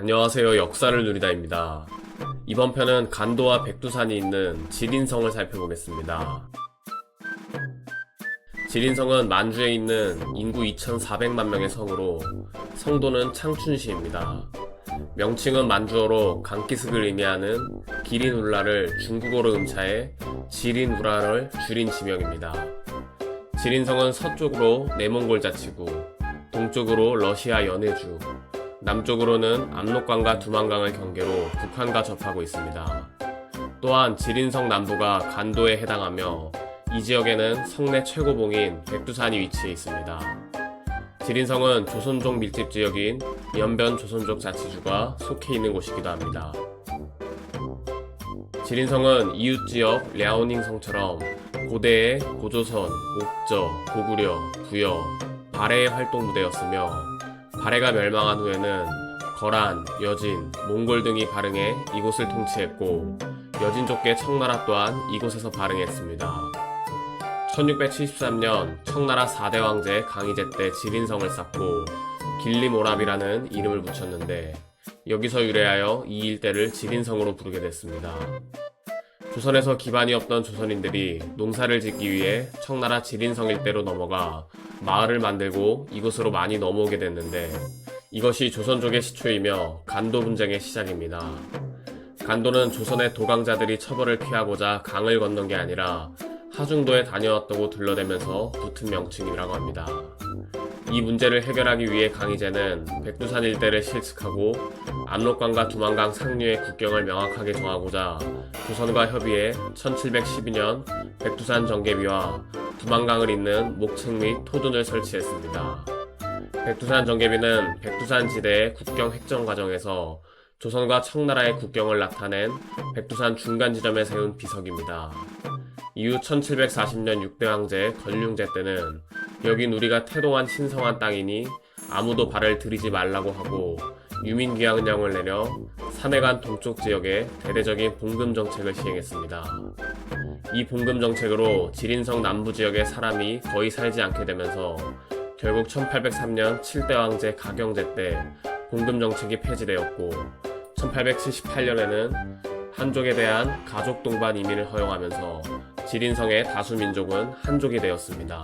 안녕하세요. 역사를 누리다입니다. 이번 편은 간도와 백두산이 있는 지린성을 살펴보겠습니다. 지린성은 만주에 있는 인구 2,400만 명의 성으로 성도는 창춘시입니다. 명칭은 만주어로 강기슭을 의미하는 기린울라를 중국어로 음차해 지린우라를 줄인 지명입니다. 지린성은 서쪽으로 내몽골 자치구, 동쪽으로 러시아 연해주, 남쪽으로는 압록강과 두만강을 경계로 북한과 접하고 있습니다. 또한 지린성 남부가 간도에 해당하며 이 지역에는 성내 최고봉인 백두산이 위치해 있습니다. 지린성은 조선족 밀집 지역인 연변 조선족 자치주가 속해 있는 곳이기도 합니다. 지린성은 이웃 지역 랴오닝 성처럼 고대의 고조선, 옥저, 고구려, 부여, 발해의 활동 무대였으며 발해가 멸망한 후에는 거란, 여진, 몽골 등이 발흥해 이곳을 통치했고 여진족계 청나라 또한 이곳에서 발흥했습니다. 1673년 청나라 4대 왕제 강희제 때 지린성을 쌓고 길림오랍이라는 이름을 붙였는데 여기서 유래하여 이 일대를 지린성으로 부르게 됐습니다. 조선에서 기반이 없던 조선인들이 농사를 짓기 위해 청나라 지린성 일대로 넘어가 마을을 만들고 이곳으로 많이 넘어오게 됐는데 이것이 조선족의 시초이며 간도 분쟁의 시작입니다. 간도는 조선의 도강자들이 처벌을 피하고자 강을 건넌 게 아니라 하중도에 다녀왔다고 둘러대면서 붙은 명칭이라고 합니다. 이 문제를 해결하기 위해 강희제는 백두산 일대를 실측하고 압록강과 두만강 상류의 국경을 명확하게 정하고자 조선과 협의해 1712년 백두산 정계비와 두만강을 잇는 목층 및 토둔을 설치했습니다. 백두산 정계비는 백두산 지대의 국경 획정 과정에서 조선과 청나라의 국경을 나타낸 백두산 중간 지점에 세운 비석입니다. 이후 1740년 6대 황제 건륭제 때는 여긴 우리가 태동한 신성한 땅이니 아무도 발을 들이지 말라고 하고 유민 귀양령을 내려 산해간 동쪽 지역에 대대적인 봉금 정책을 시행했습니다. 이 봉금 정책으로 지린성 남부 지역의 사람이 거의 살지 않게 되면서 결국 1803년 7대 황제 가경제 때 봉금 정책이 폐지되었고 1878년에는 한족에 대한 가족 동반 이민을 허용하면서 지린성의 다수 민족은 한족이 되었습니다.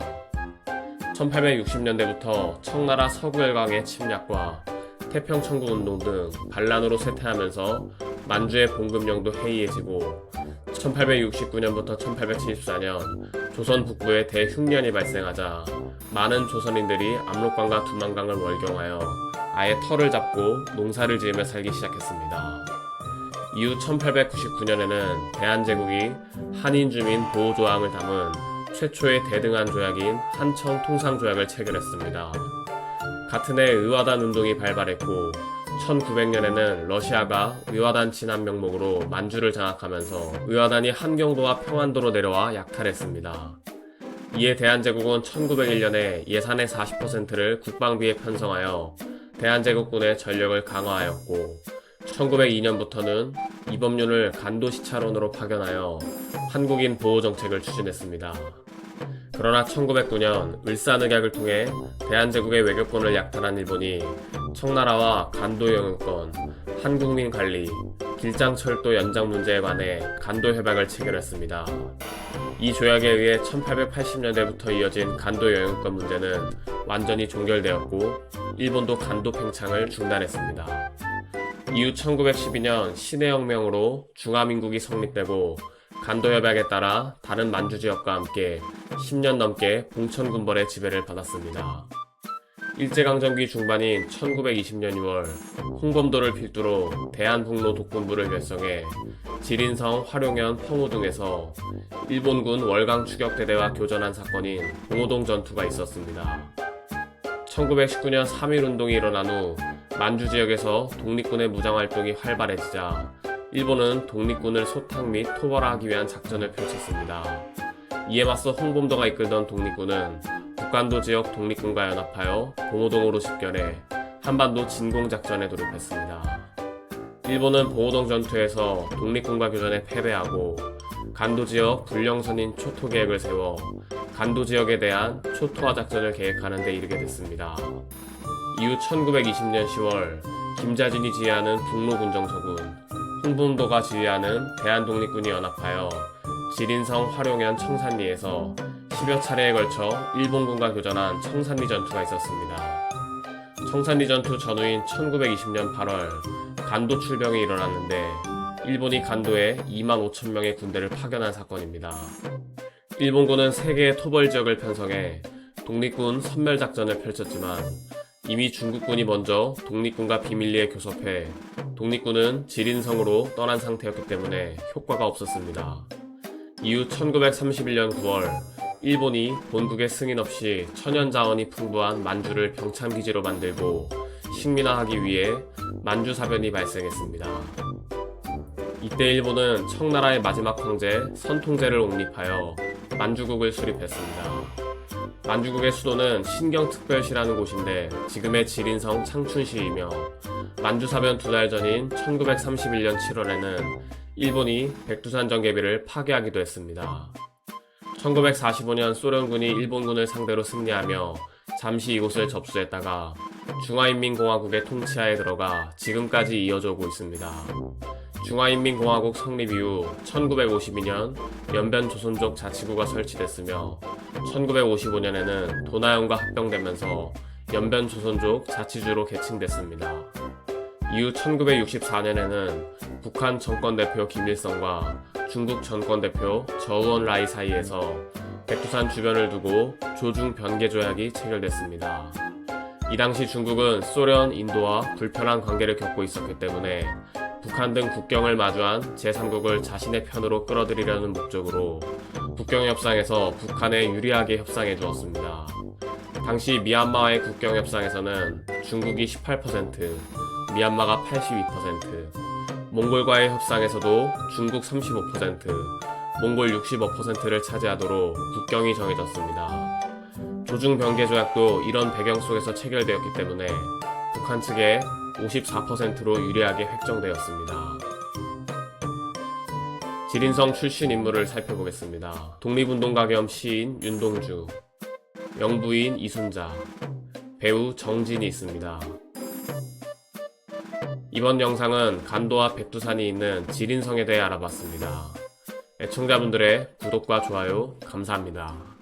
1860년대부터 청나라 서구열강의 침략과 태평천국 운동 등 반란으로 쇠퇴하면서 만주의 봉금령도 해이해지고 1869년부터 1874년 조선 북부에 대흉년이 발생하자 많은 조선인들이 압록강과 두만강을 월경하여 아예 터를 잡고 농사를 지으며 살기 시작했습니다. 이후 1899년에는 대한제국이 한인 주민 보호 조항을 담은 최초의 대등한 조약인 한청 통상 조약을 체결했습니다. 같은 해 의화단 운동이 발발했고 1900년에는 러시아가 의화단 진압 명목으로 만주를 장악하면서 의화단이 한경도와 평안도로 내려와 약탈했습니다. 이에 대한제국은 1901년에 예산의 40%를 국방비에 편성하여 대한제국군의 전력을 강화하였고 1902년부터는 이범륜을 간도시차론으로 파견하여 한국인 보호 정책을 추진했습니다. 그러나 1909년 을사늑약을 통해 대한제국의 외교권을 약탈한 일본이 청나라와 간도 영유권, 한국민 관리, 길장철도 연장 문제에 관해 간도 협약을 체결했습니다. 이 조약에 의해 1880년대부터 이어진 간도 영유권 문제는 완전히 종결되었고 일본도 간도 팽창을 중단했습니다. 이후 1912년 신해혁명으로 중화민국이 성립되고 간도협약에 따라 다른 만주 지역과 함께 10년 넘게 봉천군벌의 지배를 받았습니다. 일제강점기 중반인 1920년 2월 홍범도를 필두로 대한북로 독군부를 결성해 지린성, 화룡현, 평호 등에서 일본군 월강 추격대대와 교전한 사건인 봉오동 전투가 있었습니다. 1919년 3.1운동이 일어난 후 만주 지역에서 독립군의 무장활동이 활발해지자 일본은 독립군을 소탕 및 토벌하기 위한 작전을 펼쳤습니다. 이에 맞서 홍범도가 이끌던 독립군은 북간도 지역 독립군과 연합하여 봉오동으로 집결해 한반도 진공작전에 돌입했습니다. 일본은 봉오동 전투에서 독립군과 교전에 패배하고 간도 지역 불령선인 초토 계획을 세워 간도 지역에 대한 초토화 작전을 계획하는 데 이르게 됐습니다. 이후 1920년 10월 김자진이 지휘하는 북로군정서군, 홍범도가 지휘하는 대한독립군이 연합하여 지린성 활용현 청산리에서 10여 차례에 걸쳐 일본군과 교전한 청산리 전투가 있었습니다. 청산리 전투 전후인 1920년 8월 간도 출병이 일어났는데 일본이 간도에 2만 5천 명의 군대를 파견한 사건입니다. 일본군은 세 개의 토벌 지역을 편성해 독립군 선멸 작전을 펼쳤지만 이미 중국군이 먼저 독립군과 비밀리에 교섭해 독립군은 지린성으로 떠난 상태였기 때문에 효과가 없었습니다. 이후 1931년 9월 일본이 본국의 승인 없이 천연 자원이 풍부한 만주를 병참 기지로 만들고 식민화하기 위해 만주 사변이 발생했습니다. 이때 일본은 청나라의 마지막 황제 선통제를 옹립하여 만주국을 수립했습니다. 만주국의 수도는 신경특별시라는 곳인데 지금의 지린성 창춘시이며 만주사변 두 달 전인 1931년 7월에는 일본이 백두산 정계비를 파괴하기도 했습니다. 1945년 소련군이 일본군을 상대로 승리하며 잠시 이곳을 접수했다가 중화인민공화국의 통치하에 들어가 지금까지 이어져 오고 있습니다. 중화인민공화국 성립 이후 1952년 연변 조선족 자치구가 설치됐으며 1955년에는 도나영과 합병되면서 연변 조선족 자치주로 개칭됐습니다. 이후 1964년에는 북한 정권 대표 김일성과 중국 정권 대표 저우원 라이 사이에서 백두산 주변을 두고 조중 변개 조약이 체결됐습니다. 이 당시 중국은 소련, 인도와 불편한 관계를 겪고 있었기 때문에 북한 등 국경을 마주한 제3국을 자신의 편으로 끌어들이려는 목적으로 국경 협상에서 북한에 유리하게 협상해 주었습니다. 당시 미얀마와의 국경 협상에서는 중국이 18%, 미얀마가 82%, 몽골과의 협상에서도 중국 35%, 몽골 65%를 차지하도록 국경이 정해졌습니다. 조중 변개 조약도 이런 배경 속에서 체결되었기 때문에 북한 측에 54%로 유리하게 획정되었습니다. 지린성 출신 인물을 살펴보겠습니다. 독립운동가 겸 시인 윤동주, 영부인 이순자, 배우 정진이 있습니다. 이번 영상은 간도와 백두산이 있는 지린성에 대해 알아봤습니다. 애청자분들의 구독과 좋아요 감사합니다.